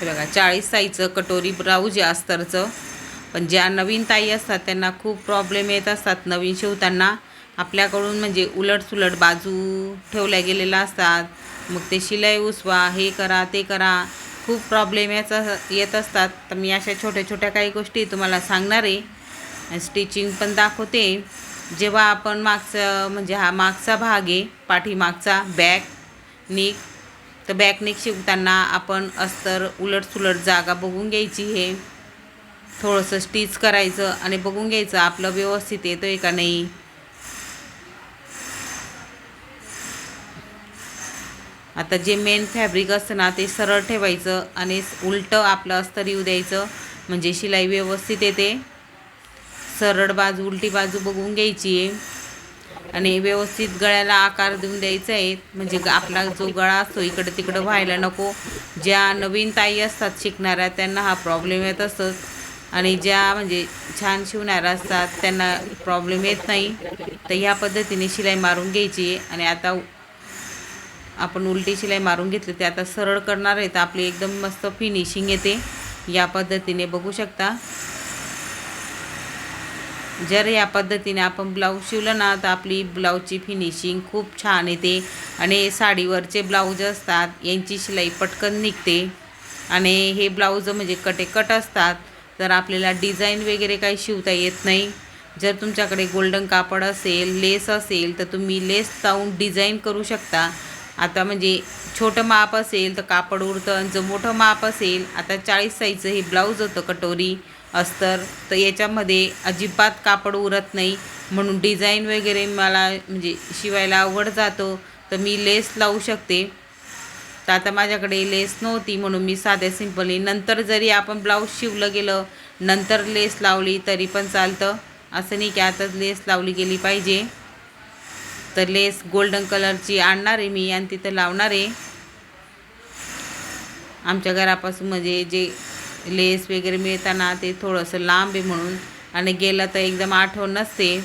हे बघा चाळीस ताईचं कटोरी ब्लाऊज आहे अस्तरचं. पण ज्या नवीन ताई असतात त्यांना खूप प्रॉब्लेम येत असतात. नवीन शिवताना आपल्याकडून म्हणजे उलटसुलट बाजू ठेवल्या गेलेल्या असतात. मग ते शिलाई उसवा हे करा ते करा खूप प्रॉब्लेम याचा येत असतात. तर मी अशा छोट्या छोट्या काही गोष्टी तुम्हाला सांगणार आहे. स्टिचिंग पण दाखवते. जेव्हा आपण मागचं म्हणजे हा मागचा भाग आहे पाठीमागचा बॅक नीक तर बॅकनेक शिवताना आपण अस्तर उलटसुलट जागा बघून घ्यायची हे. थोडंसं स्टिच करायचं आणि बघून घ्यायचं आपलं व्यवस्थित येतो आहे का नाही. आता जे मेन फॅब्रिक असतं ना ते सरळ ठेवायचं आणि उलटं आपलं अस्तर येऊ द्यायचं. म्हणजे शिलाई व्यवस्थित येते. सरळ बाजू उलटी बाजू बघून घ्यायची. आहे आणि व्यवस्थित गळ्याला आकार देऊन द्यायचा आहे. म्हणजे ग- आपला जो गळा असतो इकडं तिकडं व्हायला नको. ज्या नवीन ताई असतात शिकणाऱ्या त्यांना हा प्रॉब्लेम येत असतो. आणि ज्या म्हणजे छान शिवणाऱ्या असतात त्यांना प्रॉब्लेम येत नाही. तर ह्या पद्धतीने शिलाई मारून घ्यायची आहे. आणि आता आपण उलटी शिलाई मारून घेतली ते आता सरळ करणार आहे. तर आपली एकदम मस्त फिनिशिंग येते. या पद्धतीने बघू शकता. जर या पद्धतीने आपण ब्लाऊज शिवलं ना तर आपली ब्लाऊजची फिनिशिंग खूप छान येते. आणि साडीवरचे ब्लाऊज असतात यांची शिलाई पटकन निघते. आणि हे ब्लाऊज म्हणजे कटेकट असतात. तर आपल्याला डिझाईन वगैरे काही शिवता येत नाही. जर तुमच्याकडे गोल्डन कापड असेल लेस असेल तर तुम्ही लेस लावून डिझाईन करू शकता. आता म्हणजे छोटं माप असेल तर कापड उरतं आणि जर मोठं माप असेल आता चाळीस साईजचं हे ब्लाऊज होतं कटोरी. अस्तर तर याच्यामध्ये अजिबात कापड उरत नाही. म्हणून डिझाईन वगैरे मला म्हणजे शिवायला आवड जातो. तर मी लेस लावू शकते. तर आता माझ्याकडे लेस नव्हती म्हणून मी साध्या सिंपली नंतर जरी आपण ब्लाऊज शिवलं गेलं नंतर लेस लावली तरी पण चालतं. असं नाही की आताच लेस लावली गेली पाहिजे. तर लेस गोल्डन कलरची आणणार आहे मी आणि तिथं लावणार आहे. आमच्या घरापासून म्हणजे जे लेस वगैरे मिळताना ते थोडंसं लांब आहे म्हणून. आणि गेलं तर एकदम आठवण नसते.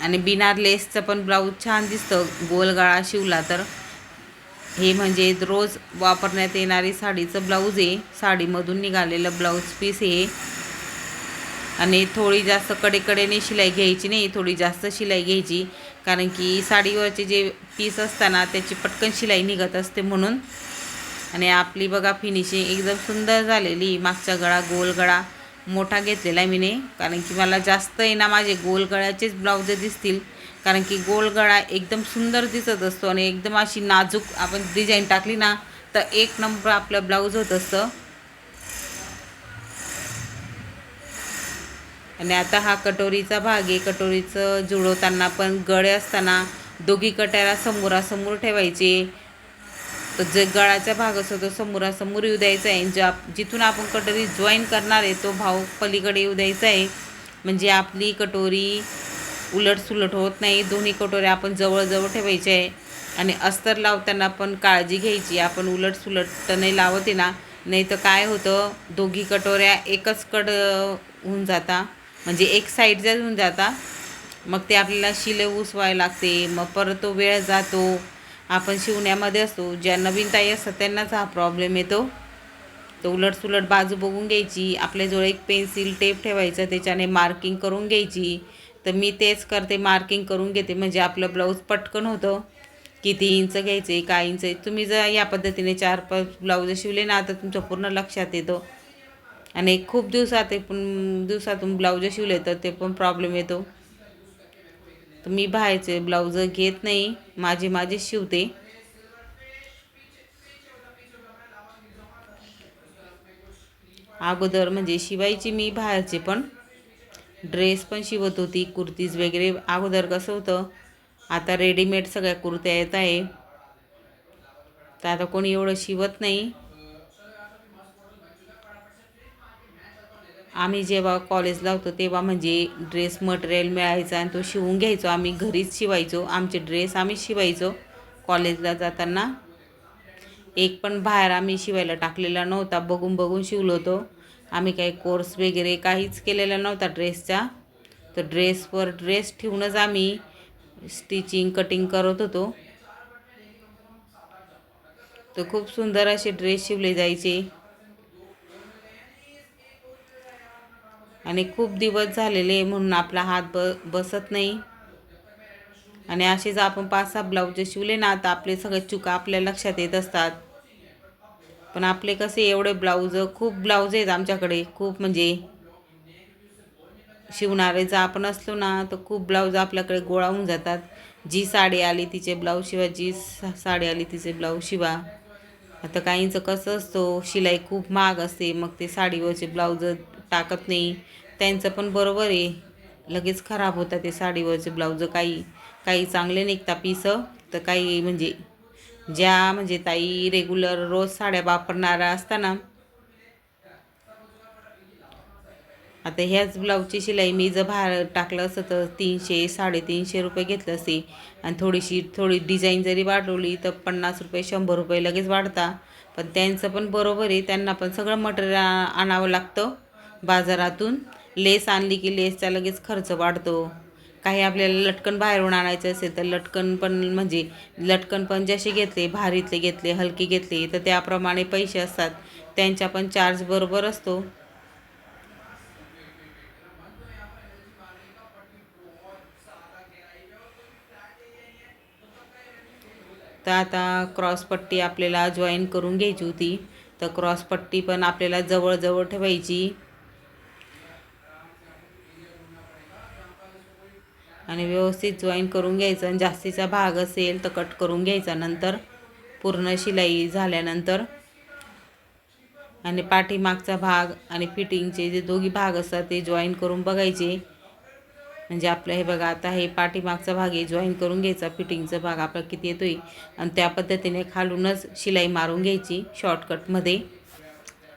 आणि बिना लेसचं पण ब्लाऊज छान दिसतं. गोल गळा शिवला तर. हे म्हणजे रोज वापरण्यात येणारी साडीचं ब्लाऊज आहे. साडीमधून निघालेलं ब्लाऊज पीस आहे. आणि थोडी जास्त कडेकडेने शिलाई घ्यायची नाही थोडी जास्त शिलाई घ्यायची. कारण की साडीवरचे जे पीस असताना त्याची पटकन शिलाई निघत असते म्हणून. आणि आपली बघा फिनिशिंग एकदम सुंदर झालेली. मागचा गळा गोल गळा मोठा घेतलेला आहे मीने. कारण की मला जास्त आहे ना माझे गोल गळ्याचेच ब्लाऊज दिसतील. कारण की गोल गळा एकदम सुंदर दिसत असतो आणि एकदम अशी नाजूक आपण डिझाईन टाकली ना तर एक नंबर आपलं ब्लाऊज होत असतं. आणि आता हा कटोरीचा भाग आहे. कटोरीचं जुळवताना पण गळे असताना दोघी कट्याला समोरासमोर ठेवायचे. तर जे गळाचा भाग असतो तो समोरासमोर येऊ द्यायचा आहे. ज्या जिथून आपण कटोरी जॉईन करणार आहे तो भाव पलीकडे येऊ द्यायचा आहे. म्हणजे आपली कटोरी उलटसुलट होत नाही. दोन्ही कटोऱ्या आपण जवळजवळ ठेवायच्या आहे. आणि अस्तर लावताना पण काळजी घ्यायची. आपण उलटसुलट तर नाही लावते ना. नाही तर काय होतं दोघी कटोऱ्या एकच कड होऊन जाता. म्हणजे एक साईडच्याच होऊन जाता मग ते आपल्याला शिले उसवायला लागते. मग परत तो वेळ जातो. आपण शिवण्यामध्ये असतो. ज्या नवीन ताई असतात त्यांनाच हा प्रॉब्लेम येतो. तर उलटसुलट बाजू बघून घ्यायची. आपल्याजवळ एक पेन्सिल टेप ठेवायचं. त्याच्याने मार्किंग करून घ्यायची. तर मी तेच करते मार्किंग करून घेते. म्हणजे आपलं ब्लाऊज पटकन होतं. किती इंच घ्यायचे काय इंच आहे. तुम्ही जर या पद्धतीने चार पाच ब्लाऊज शिवले ना तर तुमचं पूर्ण लक्षात येतो. आणि खूप दिवसात आहे पण दिवसातून ब्लाऊज शिवले तर ते पण प्रॉब्लेम येतो. तर मी बाहेरचे ब्लाऊज घेत नाही. माझे माझे शिवते. अगोदर म्हणजे शिवायची मी बाहेरचे पण. ड्रेस पण शिवत होती कुर्तीज वगैरे. अगोदर कसं होतं आता रेडीमेड सगळ्या कुर्त्या येत आहे. तर आता कोणी एवढं शिवत नाही. आम्ही जेव्हा कॉलेजला होतो तेव्हा म्हणजे ड्रेस मटेरियल मिळायचा आणि तो शिवून घ्यायचो. आम्ही घरीच शिवायचो. आमचे ड्रेस आम्ही शिवायचो कॉलेजला जाताना. एक पण बाहेर आम्ही शिवायला टाकलेला नव्हता. बघून बघून शिवलो होतो. आम्ही काही कोर्स वगैरे काहीच केलेला नव्हता ड्रेसचा तर ड्रेसवर ड्रेस ठेवूनच आम्ही स्टिचिंग कटिंग करत होतो. तर खूप सुंदर असे ड्रेस शिवले जायचे. आणि खूप दिवस झालेले म्हणून आपला हात ब बसत नाही. आणि असेच आपण पाच सहा ब्लाऊज शिवले ना तर आपले सगळे चुका आपल्या लक्षात येत असतात. पण आपले कसे एवढे ब्लाऊज खूप ब्लाऊज आहेत आमच्याकडे खूप म्हणजे शिवणारे जर आपण असलो ना तर खूप ब्लाऊज आपल्याकडे गोळा होऊन जातात. जी साडी आली तिचे ब्लाऊज शिवा जी सा- साडी आली तिचे ब्लाऊज शिवा. आता काहींचं कसं असतो शिलाई खूप महाग असते मग ते साडीवरचे ब्लाऊज टाकत नाही. त्यांचं पण बरोबर आहे. लगेच खराब होतात ते साडीवरचे ब्लाऊज काही काही चांगले निघता पीस तर काही म्हणजे ज्या म्हणजे ताई रेग्युलर रोज साड्या वापरणाऱ्या असताना. आता ह्याच ब्लाऊजची शिलाई मी जर बाहेर टाकलं असतं तर तीनशे साडेतीनशे रुपये घेतलं असते. आणि थोडीशी थोडी डिझाईन जरी वाढवली तर पन्नास रुपये शंभर रुपये लगेच वाढता. पण त्यांचं पण बरोबर आहे. त्यांना पण सगळं मटेरियल आणावं लागतं. बाजारातून लेस आणली की लेसचा लगेच खर्च वाढतो. काही आपल्याला लटकन बाहेरून आणायचं असेल तर लटकन पण म्हणजे लटकन पण जसे घेतले भारीतले घेतले हलके घेतले तर त्याप्रमाणे पैसे असतात. त्यांच्या पण चार्ज बरोबर असतो. तर आता क्रॉसपट्टी आपल्याला जॉईन करून घ्यायची होती. तर क्रॉसपट्टी पण आपल्याला जवळजवळ ठेवायची. आणि व्यवस्थित जॉईन करून घ्यायचं आणि जास्तीचा भाग असेल तर कट करून घ्यायचा नंतर. पूर्ण शिलाई झाल्यानंतर. आणि पाठीमागचा भाग आणि फिटिंगचे जे दोघी भाग असतात ते जॉईन करून बघायचे. म्हणजे आपलं हे बघा आता हे पाठीमागचा भाग आहे जॉईन करून घ्यायचा. फिटिंगचा भाग आपला किती येतोय? आणि त्या पद्धतीने खालूनच शिलाई मारून घ्यायची शॉर्टकटमध्ये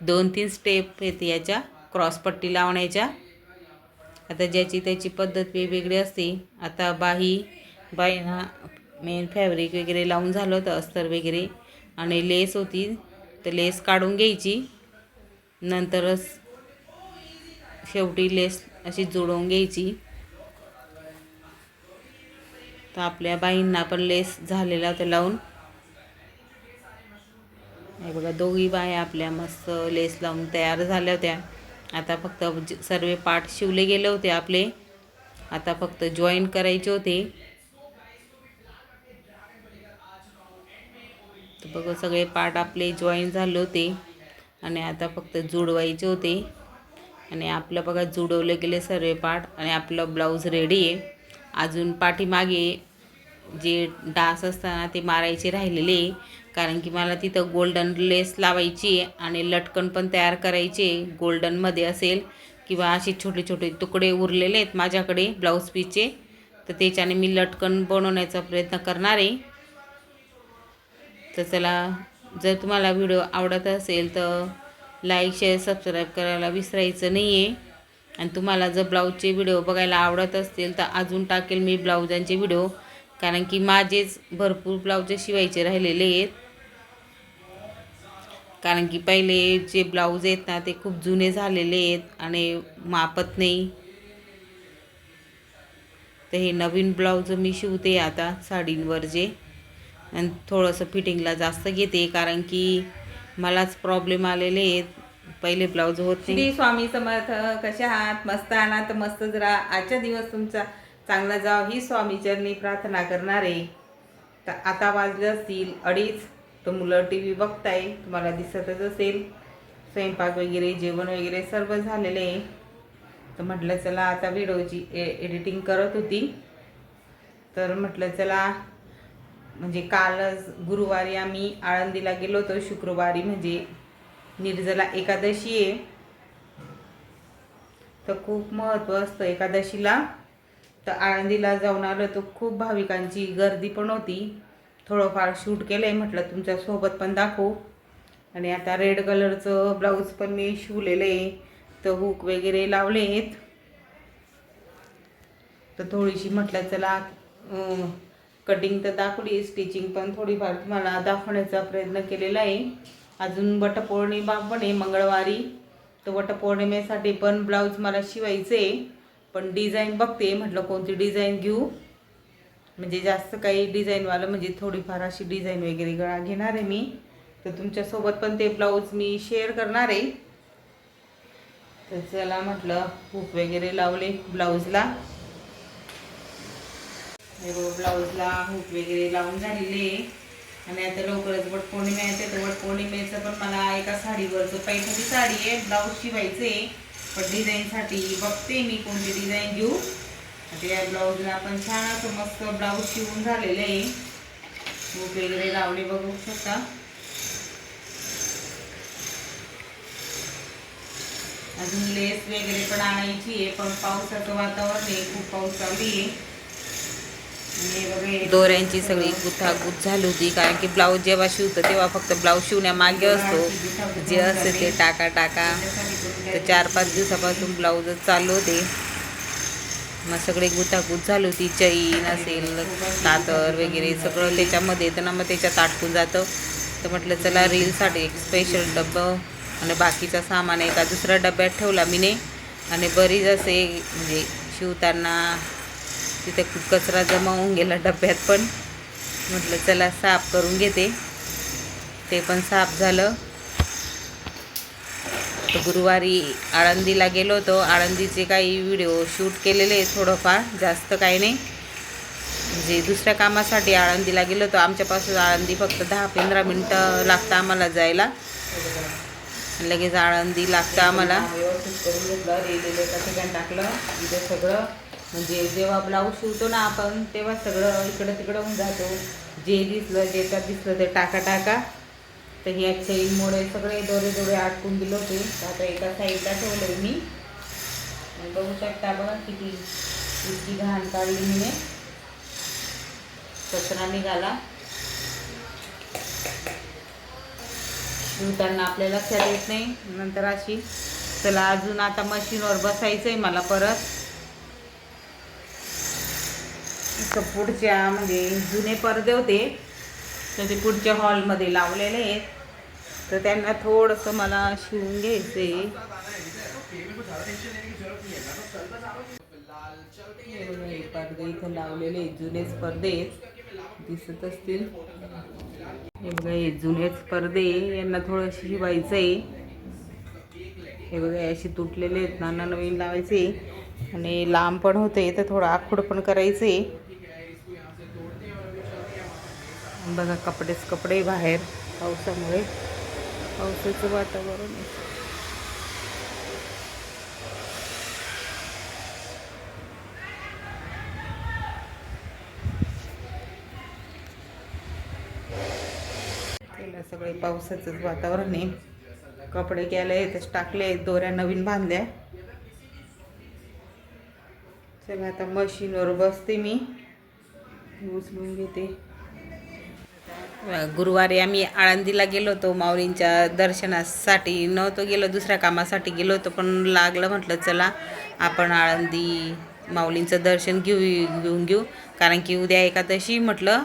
दोन तीन स्टेप येते याच्या. क्रॉसपट्टी लावण्याच्या. आता ज्याची त्याची पद्धत वेगवेगळी असते. आता बाही बाईना मेन फॅब्रिक वगैरे लावून झालं होतं अस्तर वगैरे. आणि लेस होती तर लेस काढून घ्यायची. नंतरच शेवटी लेस अशी जुळवून घ्यायची. तर आपल्या बाईंना पण लेस झालेला होता लावून. हे बघा दोघी बाया आपल्या मस्त लेस लावून तयार झाल्या होत्या. आता फक्त ज- सर्व पार्ट शिवले गेले होते आपले. आता फक्त जॉईन करायचे होते. तर बघा सगळे पार्ट आपले जॉईन झाले होते. आणि आता फक्त जुडवायचे होते. आणि आपलं बघा जुडवले गेले सर्व पार्ट आणि आपलं ब्लाऊज रेडी आहे. अजून पाठीमागे जे डास असताना ते मारायचे राहिलेले. कारण की मला तिथं गोल्डन लेस लावायची आहे आणि लटकन पण तयार करायचे. गोल्डनमध्ये असेल किंवा असे छोटे छोटे तुकडे उरलेले आहेत माझ्याकडे ब्लाऊज पीसचे तर त्याच्याने मी लटकन बनवण्याचा प्रयत्न करणार आहे. तर चला जर तुम्हाला व्हिडिओ आवडत असेल तर लाईक शेअर सबस्क्राईब करायला विसरायचं नाही आहे आणि तुम्हाला जर ब्लाऊजचे व्हिडिओ बघायला आवडत असतील तर अजून टाकेल मी ब्लाऊजांचे व्हिडिओ कारण की माझेच भरपूर ब्लाऊज शिवायचे राहिलेले आहेत. कारण की पहिले जे ब्लाऊज आहेत ना ते खूप जुने झालेले आहेत आणि मापत नाही. तर हे नवीन ब्लाऊज मी शिवते आता साडींवर जे. आणि थोडंसं फिटिंगला जास्त घेते कारण की मलाच प्रॉब्लेम आलेले आहेत. पहिले ब्लाऊज होत नाही. श्री स्वामी समर्थ कशा आहात? मस्त आणा तर मस्त जरा आजचा दिवस तुमचा चांगला जाव. ही स्वामी चरणी प्रार्थना करणार. आहे तर आता वाजले असतील अडीच. तर मुलं टी व्ही बघताय तुम्हाला दिसतच असेल. स्वयंपाक वगैरे जेवण वगैरे सर्व झालेले आहे. तर म्हटलं चला आता व्हिडिओची ए एडिटिंग करत होती. तर म्हटलं चला म्हणजे कालच गुरुवारी आम्ही आळंदीला गेलो होतो शुक्रवारी म्हणजे निर्जला एकादशी आहे. तर खूप महत्त्व असतं एकादशीला. तर आळंदीला जाऊन आलो तर खूप भाविकांची गर्दी पण होती. थोडंफार शूट केलं आहे म्हटलं तुमच्यासोबत पण दाखवू. आणि आता रेड कलरचं ब्लाऊज पण मी शिवलेलं आहे. तर हुक वगैरे लावले आहेत. तर थोडीशी म्हटलं चला कटिंग तर दाखवली स्टिचिंग पण थोडीफार तुम्हाला दाखवण्याचा प्रयत्न केलेला आहे. अजून वटपौर्णिमा पण आहे मंगळवारी. तर वटपौर्णिमेसाठी पण ब्लाऊज मला शिवायचे आहे पण डिझाईन बघते म्हटलं कोणती डिझाईन घेऊ. म्हणजे जास्त काही डिझाईनवालं म्हणजे थोडीफार अशी डिझाईन वगैरे गळा घेणार आहे मी. तर तुमच्यासोबत पण ते ब्लाऊज मी शेअर करणार आहे. तर चला म्हटलं हुक वगैरे लावले ब्लाऊजला. हे ब्लाऊजला हुक वगैरे लावून झालेले आणि आता लवकरच वटपौर्णिमा येते तर वटपौर्णिमेचं पण मला एका साडीवरचं पैठणी साडी आहे ब्लाऊज शिवायचे पण डिझाईनसाठी बघते मी कोणती डिझाईन घेऊ. आता या ब्लाऊजला आपण छान असं मस्त ब्लाऊज शिवून झालेलं आहे. हुक वगैरे लावले बघू शकता. अजून लेस वगैरे पण आणायची आहे. पण पावसाचं वातावरण आहे. खूप पाऊस चालू आहे. दोऱ्यांची सगळी गुथागुथ झाली होती. कारण की ब्लाऊज जेव्हा शिवतो तेव्हा फक्त ब्लाऊज शिवण्यामागे असतो. जे असते ते टाका टाका. तर चार पाच दिवसापासून ब्लाऊजच चालू होते. मग सगळे गुतागुत झाली होती चैन असेल कातर वगैरे सगळं त्याच्यामध्ये. येतं ना मग त्याच्यात आटकून जातं. तर म्हटलं चला रीलसाठी एक स्पेशल डब्बं आणि बाकीचा सामान एका दुसऱ्या डब्यात ठेवला मीने. आणि बरीच असे म्हणजे शिवताना तिथे खूप कचरा जमा होऊन गेला डब्यात पण. म्हटलं चला साफ करून घेते. ते पण साफ झालं. गुरुवारी आळंदीला गेलो होतो. आळंदीचे काही व्हिडिओ शूट केलेले थोडंफार जास्त काही नाही. म्हणजे दुसऱ्या कामासाठी आळंदीला गेलो होतो आमच्यापासून आळंदी फक्त दहा पंधरा मिनटं लागतं आम्हाला जायला. लगेच आळंदी लागतं आम्हाला. व्यवस्थित करून टाकलं इथे सगळं म्हणजे जेव्हा ब्लाऊज शिवतो ना आपण तेव्हा सगळं इकडं तिकडं होऊन जातो. जे दिसलं जे त्यात दिसलं ते टाका टाका तर ह्या चैनमुळे सगळे दोरे दोरे आटकून दिले होते. तर आता एका साईडला ठेवलं मी. बघू शकता बघा किती इतकी घाण काढली मी कचरा निघाला. शिवताना आपल्या लक्षात येत नाही. नंतर अशी चला अजून आता मशीनवर बसायचं आहे मला परत. पुढच्या म्हणजे जुने पडदे होते. तर ते पुढच्या हॉलमध्ये लावलेले आहेत. तर त्यांना थोडंसं मला शिवून घ्यायचं आहे पडदे इथं लावलेले आहेत, जुनेच पडदे दिसत असतील. हे बघा हे जुनेच पडदे यांना थोडं शिवायचं आहे हे बघा असे अशी तुटलेले आहेत ना नवीन लावायचे. आणि लांब पण होते तर थोडं आखूड पण करायचे. बघा कपडेच कपडे बाहेर पावसामुळे. पावसाचं वातावरण आहे. सगळे पावसाचंच वातावरण आहे. कपडे केले तसे टाकले आहेत दोऱ्या नवीन बांधल्या. चला आता मशीनवर बसते मी. उचलून घेते. गुरुवारी आम्ही आळंदीला गेलो होतो. माऊलींच्या दर्शनासाठी नव्हतो गेलो दुसऱ्या कामासाठी गेलो होतो पण लागलं म्हटलं चला आपण आळंदी माऊलींचं दर्शन घेऊ घेऊन घेऊ. कारण की उद्या एकादशी म्हटलं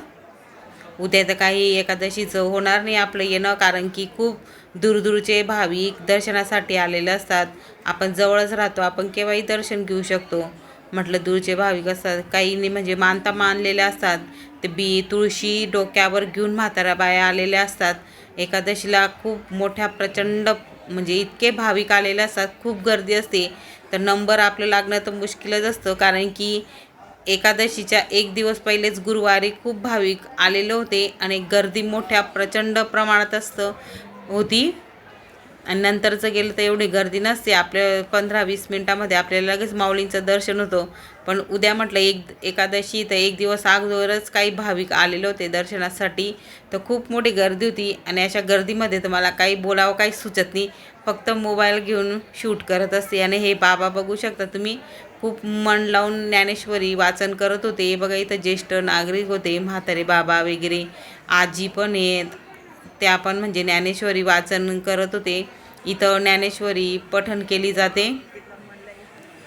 उद्या तर काही एकादशीचं होणार नाही आपलं येणं कारण की खूप दूरदूरचे भाविक दर्शनासाठी आलेले असतात. आपण जवळच राहतो आपण केव्हाही दर्शन घेऊ शकतो. म्हटलं दूरचे भाविक असतात काहींनी म्हणजे मानता मानलेले असतात. ते बी तुळशी डोक्यावर घेऊन म्हाताऱ्या बाया आलेल्या असतात. एकादशीला खूप मोठ्या प्रचंड म्हणजे इतके भाविक आलेले असतात. खूप गर्दी असते. तर नंबर आपलं लागणं तर मुश्किलच असतं. कारण की एकादशीच्या एक दिवस पहिलेच गुरुवारी खूप भाविक आलेले होते. आणि गर्दी मोठ्या प्रचंड प्रमाणात असतं होती. आणि नंतरचं गेलं तर एवढी गर्दी नसते. आपल्या पंधरा वीस मिनटामध्ये आपल्याला लगेच माऊलींचं दर्शन होतं. पण उद्या म्हटलं एक एकादशी तर एक दिवस अगोदरच काही भाविक आलेले होते दर्शनासाठी. तर खूप मोठी गर्दी होती आणि अशा गर्दीमध्ये तुम्हाला काही बोलावं काही सुचत नाही. फक्त मोबाईल घेऊन शूट करत असते आणि हे बाबा बघू शकता तुम्ही. खूप मन लावून ज्ञानेश्वरी वाचन करत होते. बघा इथं ज्येष्ठ नागरिक होते म्हातारे बाबा वगैरे. आजी पण आहेत. ते आपण म्हणजे ज्ञानेश्वरी वाचन करत होते. इथं ज्ञानेश्वरी पठण केली जाते.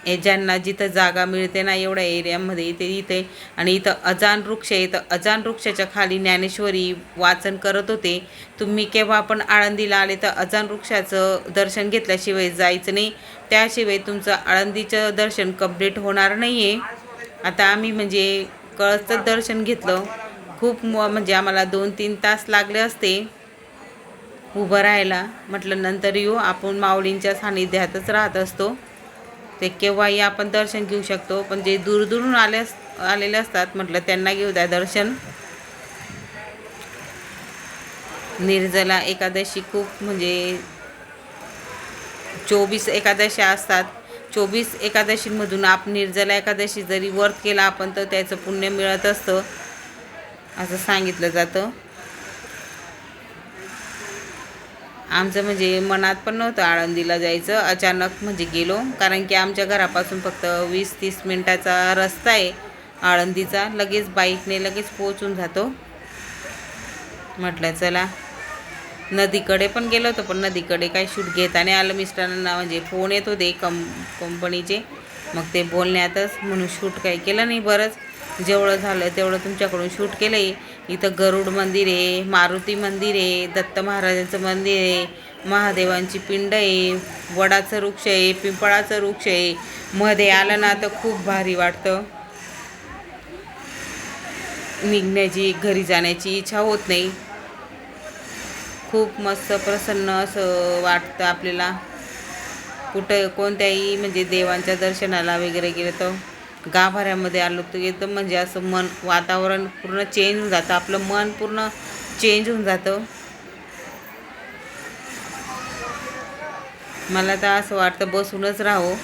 हे ज्यांना जिथं जागा मिळते ना एवढ्या एरियामध्ये इथे इथे. आणि इथं अजान वृक्ष आहे. तर अजान वृक्षाच्या खाली ज्ञानेश्वरी वाचन करत होते. तुम्ही केव्हा पण आळंदीला आले तर अजान वृक्षाचं दर्शन घेतल्याशिवाय जायचं नाही. त्याशिवाय तुमचं आळंदीचं दर्शन कंप्लीट होणार नाही आहे आता आम्ही म्हणजे कळसचं दर्शन घेतलं. खूप म- म्हणजे आम्हाला दोन तीन तास लागले असते. उभं राहायला. म्हटलं नंतर येऊ. आपण माऊलींच्या सानिध्यातच राहत असतो. ते केव्हाही आपण दर्शन घेऊ शकतो. पण जे दूरदूरून आले आलेले असतात म्हटलं त्यांना घेऊ द्या दर्शन. निर्जला एकादशी खूप म्हणजे चोवीस एकादशी असतात. चोवीस एकादशींमधून आप निर्जला एकादशी जरी व्रत केला आपण तर त्याचं पुण्य मिळत असतं. असं सांगितलं जातं. आमचं म्हणजे मनात पण नव्हतं आळंदीला जायचं. अचानक म्हणजे गेलो. कारण की आमच्या घरापासून फक्त वीस तीस मिनटाचा रस्ता आहे. आळंदीचा. लगेच बाईकने लगेच पोचून जातो. म्हटलं चला. नदीकडे पण गेलो होतो पण नदीकडे काही शूट घेता नाही आलं मिस्टरांना. म्हणजे फोन येत होते कं कंपनीचे. मग ते बोलण्यातच म्हणून शूट काही केलं नाही बरंच. जेवढं झालं तेवढं तुमच्याकडून शूट केलं आहे इथं गरुड मंदिर आहे मारुती मंदिर आहे दत्त महाराजांचं मंदिर आहे महादेवांची पिंड आहे वडाचं वृक्ष आहे पिंपळाचं वृक्ष आहे. मध्ये आलं ना तर खूप भारी वाटतं. निघण्याची घरी जाण्याची इच्छा होत नाही. खूप मस्त प्रसन्न असं वाटतं आपल्याला. कुठं कोणत्याही म्हणजे देवांच्या दर्शनाला वगैरे गेलं तर. गाभाऱ्यामध्ये आलो तर एकदम म्हणजे असं मन वातावरण पूर्ण चेंज होऊन जातं. आपलं मन पूर्ण चेंज होऊन जातं. मला तर असं वाटतं बसूनच राहो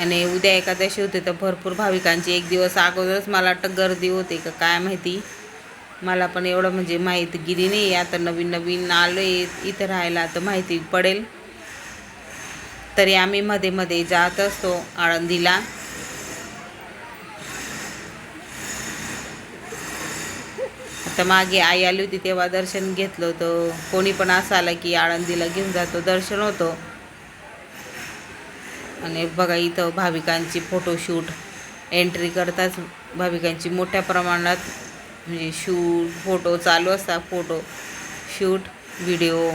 आणि उद्या एकादशी होते तर भरपूर भाविकांची एक दिवस अगोदरच मला वाटतं गर्दी होते का काय माहिती. मला पण एवढं म्हणजे माहिती गिरी नाही. आता नवीन नवीन आलो आहे इथं राहायला तर माहिती पडेल. तरी आम्ही मध्ये मध्ये जात असतो आळंदीला. आता मागे आई आली होती तेव्हा दर्शन घेतलं होतं. कोणी पण असं आलं की आळंदीला घेऊन जातो. दर्शन होतं. आणि बघा इथं भाविकांची फोटोशूट एंट्री करताच भाविकांची मोठ्या प्रमाणात म्हणजे शूट फोटो चालू असतात फोटो शूट व्हिडिओ.